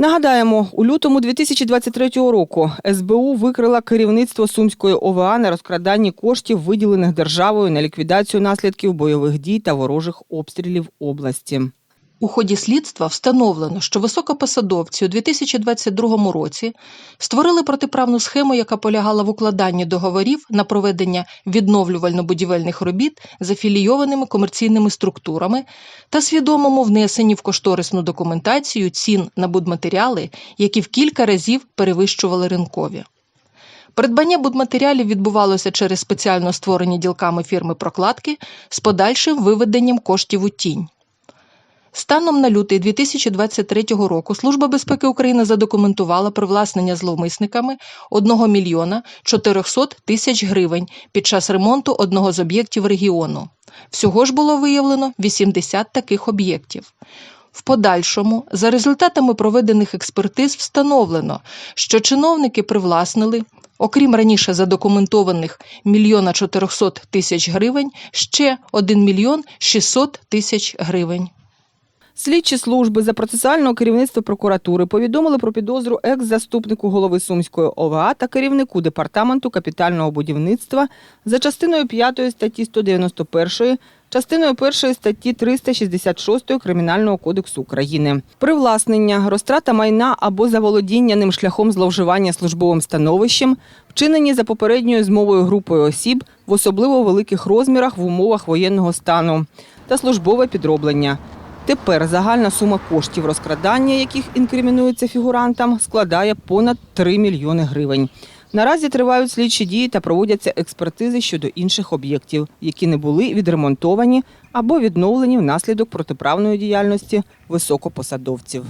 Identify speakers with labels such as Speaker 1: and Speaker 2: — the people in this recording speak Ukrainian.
Speaker 1: Нагадаємо, у лютому 2023 року СБУ викрила керівництво Сумської ОВА на розкраданні коштів, виділених державою на ліквідацію наслідків бойових дій та ворожих обстрілів області.
Speaker 2: У ході слідства встановлено, що високопосадовці у 2022 році створили протиправну схему, яка полягала в укладанні договорів на проведення відновлювально-будівельних робіт з афілійованими комерційними структурами та свідомому внесенні в кошторисну документацію цін на будматеріали, які в кілька разів перевищували ринкові. Придбання будматеріалів відбувалося через спеціально створені ділками фірми прокладки з подальшим виведенням коштів у тінь. Станом на лютий 2023 року Служба безпеки України задокументувала привласнення зловмисниками 1 мільйона 400 тисяч гривень під час ремонту одного з об'єктів регіону. Всього ж було виявлено 80 таких об'єктів. В подальшому, за результатами проведених експертиз, встановлено, що чиновники привласнили, окрім раніше задокументованих 1 400 тисяч гривень, ще 1 мільйон 600 тисяч гривень.
Speaker 1: Слідчі служби за процесуального керівництва прокуратури повідомили про підозру екс-заступнику голови Сумської ОВА та керівнику департаменту капітального будівництва за частиною 5 статті 191, частиною 1 статті 366 Кримінального кодексу України. Привласнення, розтрата майна або заволодіння ним шляхом зловживання службовим становищем, вчинені за попередньою змовою групою осіб в особливо великих розмірах в умовах воєнного стану та службове підроблення. Тепер загальна сума коштів розкрадання, яких інкримінується фігурантам, складає понад 3 мільйони гривень. Наразі тривають слідчі дії та проводяться експертизи щодо інших об'єктів, які не були відремонтовані або відновлені внаслідок протиправної діяльності високопосадовців.